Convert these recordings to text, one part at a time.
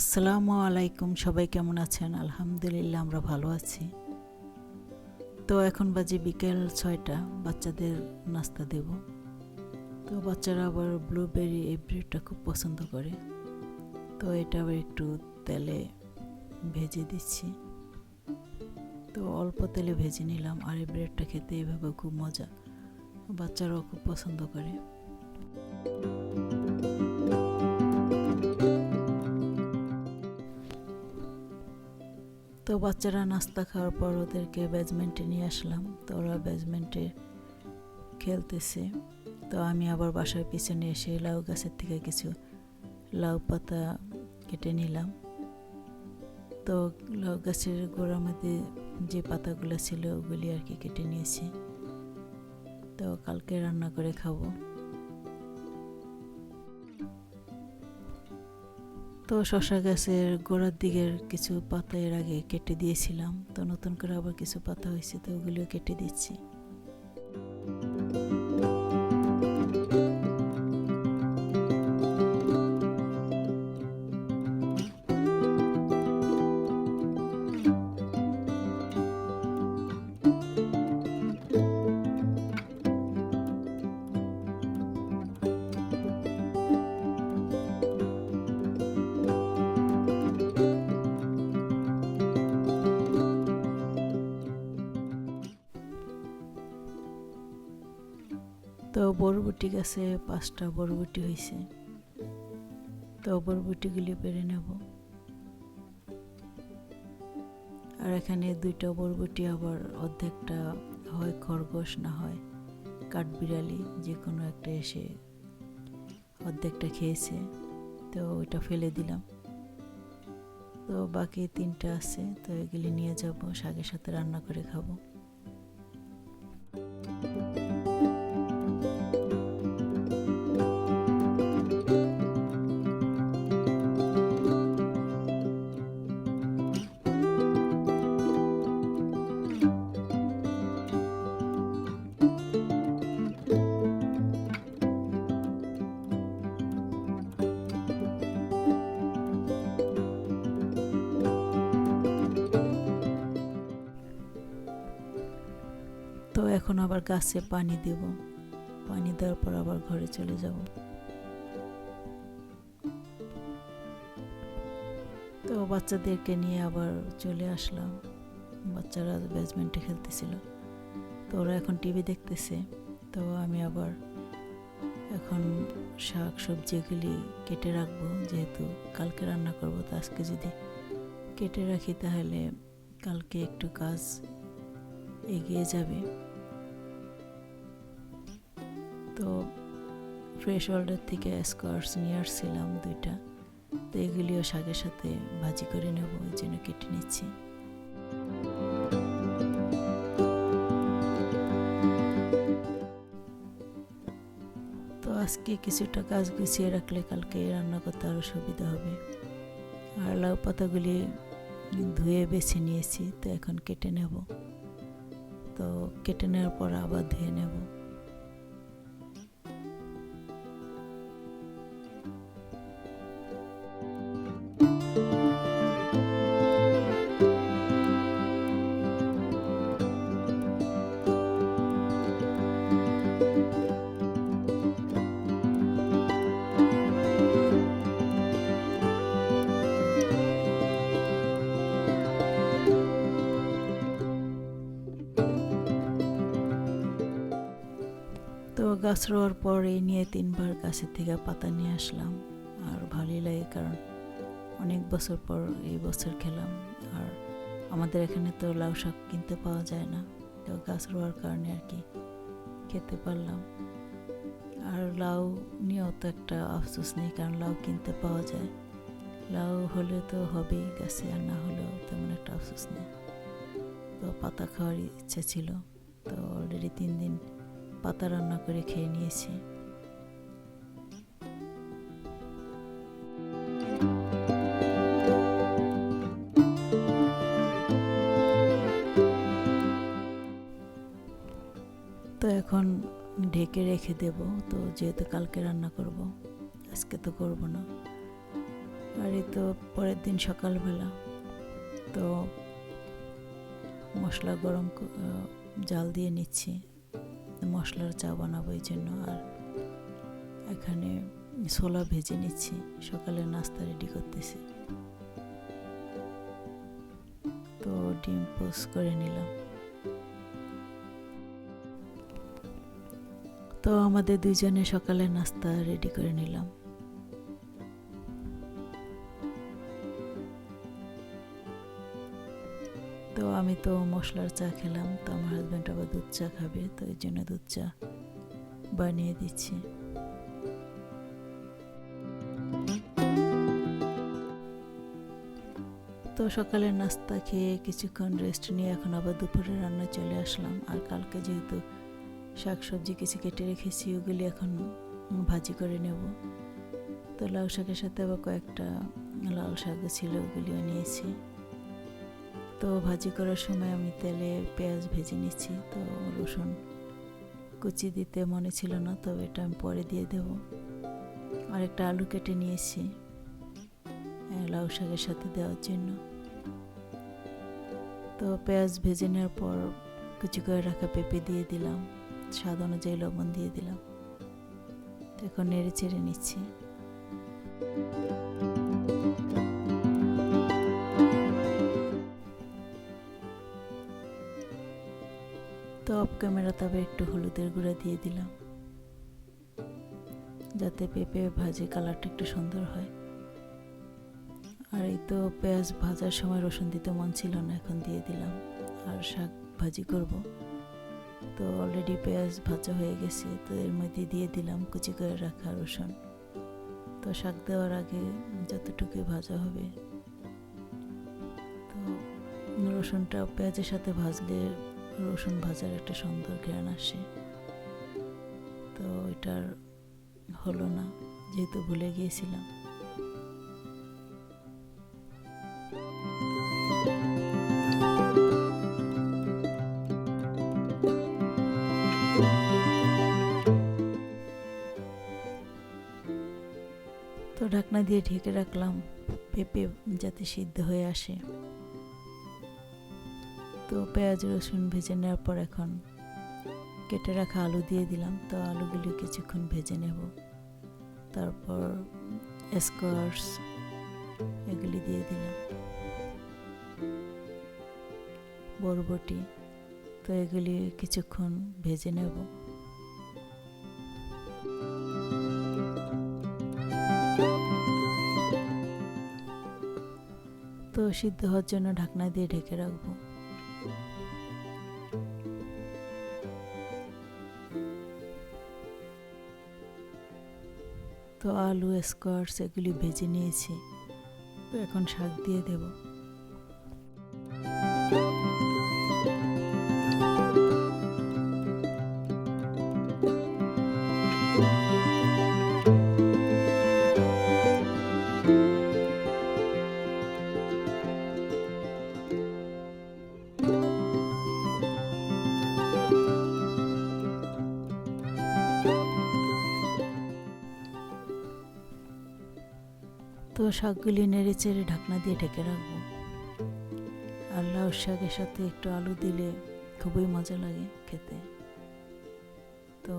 আসসালামু আলাইকুম, সবাই কেমন আছেন? আলহামদুলিল্লাহ, আমরা ভালো আছি। তো এখন বাজে বিকেল ছয়টা, বাচ্চাদের নাস্তা দেব। তো বাচ্চারা আবার ব্লুবেরি এই ব্রেডটা খুব পছন্দ করে। তো এটা আবার একটু তেলে ভেজে দিচ্ছি। তো অল্প তেলে ভেজে নিলাম, আর এই ব্রেডটা খেতে এভাবে খুব মজা। বাচ্চারাও খুব পছন্দ করে। বাচ্চারা নাস্তা খাওয়ার পর ওদেরকে ব্যাজমেন্টে নিয়ে আসলাম। তো ওরা ব্যাজমেন্টে খেলতেছে। তো আমি আবার বাসার পিছনে এসে লাউ গাছের থেকে কিছু লাউ পাতা কেটে নিলাম। তো লাউ গাছের গোড়ার মধ্যে যে পাতাগুলো ছিল ওগুলি আর কি কেটে নিয়েছি। তো কালকে রান্না করে খাব। তো শশা গাছের গোড়ার দিকের কিছু পাতা এর আগে কেটে দিয়েছিলাম, তো নতুন করে আবার কিছু পাতা হয়েছে, তো ওগুলিও কেটে দিচ্ছি। বরবটি গাছে পাঁচটা বরবটি হয়েছে তো বরবটিগুলি পেরে নেব। আর এখানে দুইটা বরবটি আবার অর্ধেকটা হয় খরগোশ না হয় কাঠবিড়ালি যে কোনো একটা এসে অর্ধেকটা খেয়েছে। তো ওইটা ফেলে দিলাম। তো বাকি তিনটা আছে, তো এগুলি নিয়ে যাব, শাকের সাথে রান্না করে খাব। আবার গাছে পানি দেব। পানি দেওয়ার পর আবার ঘরে চলে যাব। তো বাচ্চাদেরকে নিয়ে আবার চলে আসলাম। বাচ্চারা ব্যাজমেন্টে খেলতেছিল। তো ওরা এখন টিভি দেখতেছে। তো আমি আবার এখন শাক সবজিগুলি কেটে রাখব। যেহেতু কালকে রান্না করব, তো আজকে যদি কেটে রাখি তাহলে কালকে একটু কাজ এগিয়ে যাবে। তো ফ্রেশ ওয়ার্ল্ডের থেকে স্কোয়ার্স নিয়ে আসছিলাম দুইটা। তো এগুলিও শাকের সাথে ভাজি করে নেব, ওই জন্য কেটে নিচ্ছি। তো আজকে কিছুটা কাজ গুছিয়ে রাখলে কালকে রান্না করতে আরও সুবিধা হবে। আর লাউ পাতাগুলি ধুয়ে বেছে নিয়েছি, তো এখন কেটে নেব। তো কেটে নেওয়ার পর আবার ধুয়ে নেব। গাছ রোয়ার পর এই নিয়ে তিনবার গাছের থেকে পাতা নিয়ে আসলাম। আর ভালোই লাগে কারণ অনেক বছর পর এই বছর খেলাম। আর আমাদের এখানে তো লাউ শাক কিনতে পাওয়া যায় না। তো গাছ রোয়ার কারণে আর কি খেতে পারলাম। আর লাউ নিয়েও তো একটা আফসোস নেই কারণ লাউ কিনতে পাওয়া যায়। লাউ হলে তো হবেই, গাছে আর না হলেও তেমন একটা আফসোস নেই। তো পাতা খাওয়ার ইচ্ছা ছিল। তো অলরেডি তিন দিন পাতা রান্না করে খেয়ে নিয়েছি। তো এখন ঢেকে রেখে দেব, তো যেহেতু কালকে রান্না করব, আজকে তো করব না। আর এই তো পরের দিন সকালবেলা, তো মশলা গরম জাল দিয়ে নিচ্ছি। মশলার চা বানাবো এই জন্য। আর এখানে ছোলা ভেজে নিচ্ছি। সকালে নাস্তা রেডি করতেছি। তো ডিম পোস্ট করে নিলাম। তো আমাদের দুইজনে সকালে নাস্তা রেডি করে নিলাম। তো আমি তো মশলার চা খেলাম, তো আমার হাজব্যান্ড আবার দুধ চা খাবে, তো এই জন্য দুধ চা বানিয়ে দিচ্ছি। তো সকালের নাস্তা খেয়ে কিছুক্ষণ রেস্ট নিয়ে এখন আবার দুপুরে রান্না চলে আসলাম। আর কালকে যেহেতু শাক সবজি কিছু কেটে রেখেছি, ওগুলি এখন ভাজি করে নেব। তো লাউ শাকের সাথে আবার কয়েকটা লাল শাকও ছিল, ওগুলিও নিয়েছি। তো ভাজি করার সময় আমি তেলে পেঁয়াজ ভেজে নিচ্ছি। তো রসুন কুচি দিতে মনে ছিল না তবে এটা আমি পরে দিয়ে দেব। আর একটা আলু কেটে নিয়েছি আহ, লাউ শাকের সাথে দেওয়ার জন্য। তো পেঁয়াজ ভেজে নেওয়ার পর কুচি করে রাখা পেঁপে দিয়ে দিলাম স্বাদ অনুযায়ী লবণ দিয়ে দিলাম। এখন নেড়ে চেড়ে নিচ্ছি। ক্যামেরা তবে একটু হলুদের গুঁড়া দিয়ে দিলাম। যাতে পেঁপে ভাজি কালারটা একটু সুন্দর হয়। আর এই তো পেঁয়াজ ভাজার সময় রসুন দিতে মন ছিল না, এখন দিয়ে দিলাম। আর শাক ভাজি করব। তো অলরেডি পেঁয়াজ ভাজা হয়ে গেছে, তো এর মধ্যে দিয়ে দিলাম কুচি করে রাখা রসুন। তো শাক দেওয়ার আগে যতটুকু ভাজা হবে। তো রসুনটা পেঁয়াজের সাথে ভাজলে রসুন ভাজার একটা সুন্দর ঘ্রাণ আসে। তো এটার হলো না, যেহেতু ভুলে গিয়েছিলাম। তো ঢাকনা দিয়ে ঢেকে রাখলাম, পেঁপে যাতে সিদ্ধ হয়ে আসে। তো পেঁয়াজ, রসুন ভেজে নেওয়ার পর এখন কেটে রাখা আলু দিয়ে দিলাম। তো আলুগুলি কিছুক্ষণ ভেজে নেব। তারপর স্কোয়ার্স এগুলি দিয়ে দিলাম। বরবটি, তো এগুলি কিছুক্ষণ ভেজে নেব। তো সিদ্ধ হওয়ার জন্য ঢাকনা দিয়ে ঢেকে রাখব। তো আলু স্কোয়ার্স এগুলি ভেজে নিয়েছি। তো এখন শাক দিয়ে দেব। তো শাকগুলি নেড়ে চেড়ে ঢাকনা দিয়ে ঢেকে রাখব। আর লাউ শাকের সাথে একটু আলু দিলে খুবই মজা লাগে খেতে। তো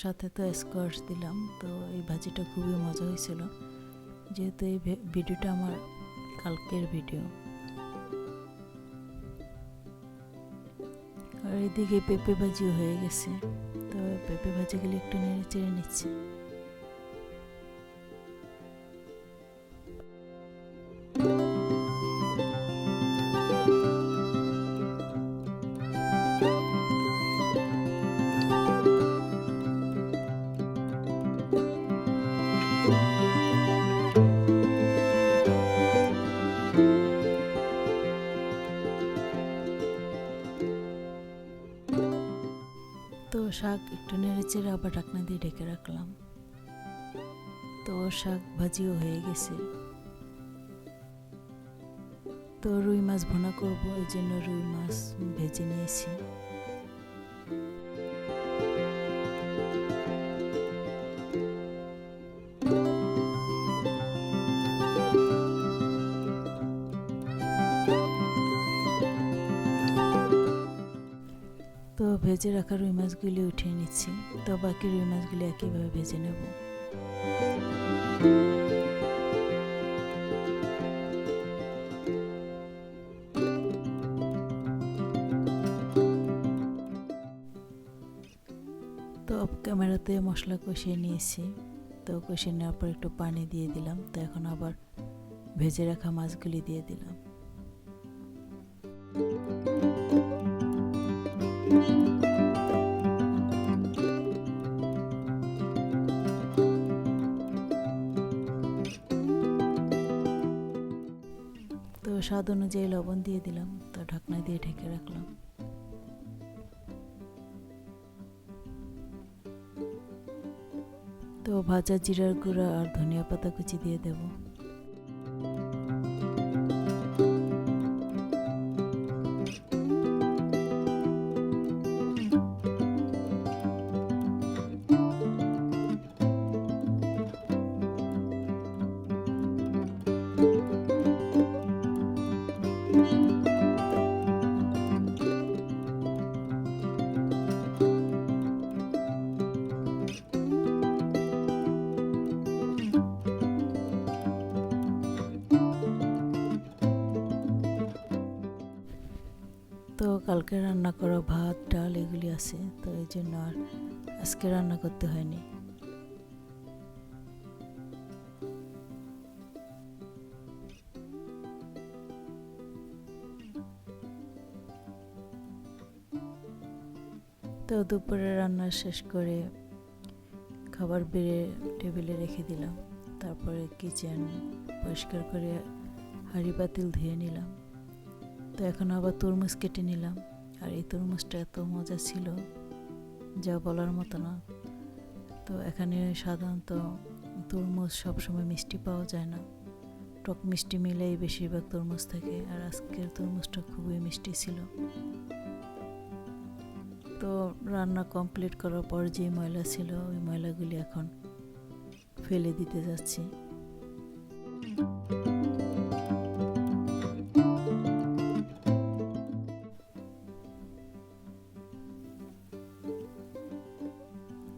সাথে তো স্কোয়ার্স দিলাম, তো এই ভাজিটা খুবই মজা হয়েছিল। যেহেতু এই ভিডিওটা আমার কালকের ভিডিও। আর এদিকে পেঁপে ভাজিও হয়ে গেছে। তো পেঁপে ভাজিগুলি একটু নেড়ে চেড়ে নিচ্ছি। শাক একটু নেড়ে চেড়ে আবার ঢাকনা দিয়ে ঢেকে রাখলাম। তো শাক ভাজিও হয়ে গেছে। তো রুই মাছ ভোনা করব, এই জন্য রুই মাছ ভেজে নিয়েছি। ভেজে রাখা রুই মাছগুলি উঠিয়ে নিচ্ছি। তো বাকি রুই মাছগুলি একইভাবে ভেজে নেব। তো ক্যামেরাতে মশলা কষিয়ে নিয়েছি। তো কষিয়ে নেওয়ার পর একটু পানি দিয়ে দিলাম। তো এখন আবার ভেজে রাখা মাছগুলি দিয়ে দিলাম। তো স্বাদ অনুযায়ী লবণ দিয়ে দিলাম, তো ঢাকনা দিয়ে ঢেকে রাখলাম। তো ভাজা জিরার গুঁড়া আর ধনিয়া পাতা কুচি দিয়ে দেব। কালকে রান্না করা ভাত, ডাল এগুলি আছে, তো এই জন্য আর আজকে রান্না করতে হয়নি। তো দুপুরে রান্না শেষ করে খাবার বেড়ে টেবিলে রেখে দিলাম। তারপরে কিচেন পরিষ্কার করে হাঁড়ি পাতিল ধুয়ে নিলাম। তো এখন আবার তরমুজ কেটে নিলাম। আর এই তরমুজটা এত মজা ছিল, যা বলার মতো না। তো এখানে সাধারণত তরমুজ সবসময় মিষ্টি পাওয়া যায় না। টক মিষ্টি মিলেই বেশিরভাগ তরমুজ থাকে, আর আজকের তরমুজটা খুবই মিষ্টি ছিল। তো রান্না কমপ্লিট করার পর যে ময়লা ছিল, ওই ময়লাগুলি এখন ফেলে দিতে যাচ্ছি।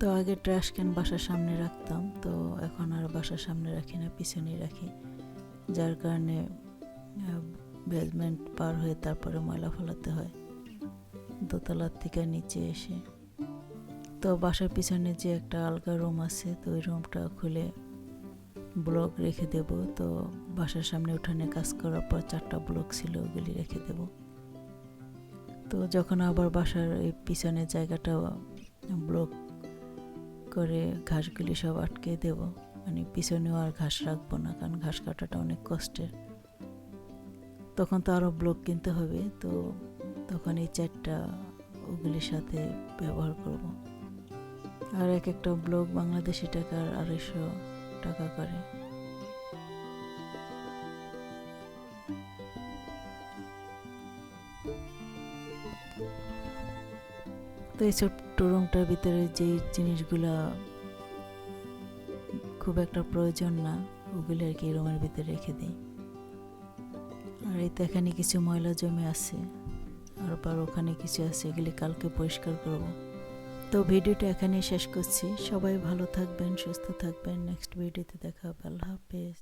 তো আগে ট্রাশ ক্যান বাসার সামনে রাখতাম, তো এখন আর বাসার সামনে রাখি না, পিছনেই রাখি। যার কারণে বেসমেন্ট পার হয়ে তারপরে ময়লা ফেলাতে হয়, দোতলার থেকে নিচে এসে। তো বাসার পিছনে যে একটা আলগা রুম আছে, তো ওই রুমটা খুলে ব্লক রেখে দেব। তো বাসার সামনে উঠানে কাজ করার পর চারটা ব্লক ছিল, ওগুলি রেখে দেব। তো যখন আবার বাসার এই পিছনের জায়গাটা ব্লক করে ঘাসগুলি সব আটকে দেব। মানে পিছনেও আর ঘাস রাখব না, কারণ ঘাস কাটাটা অনেক কষ্টের। তখন তো আরও ব্লক কিনতে হবে, তো তখন এই চারটা ওগুলির সাথে ব্যবহার করব। আর এক একটা ব্লক বাংলাদেশি টাকার আড়াইশো টাকা করে। তো এই ছোট্ট রুমটার ভিতরে যে জিনিসগুলা খুব একটা প্রয়োজন না, ওগুলো আর কি রুমের ভিতরে রেখে দিই। আর এই তো এখানে কিছু ময়লা জমে আছে, আর আবার ওখানে কিছু আছে, এগুলি কালকে পরিষ্কার করব। তো ভিডিওটা এখানেই শেষ করছি। সবাই ভালো থাকবেন, সুস্থ থাকবেন। নেক্সট ভিডিওতে দেখা হবে। আল্লাহ হাফেজ।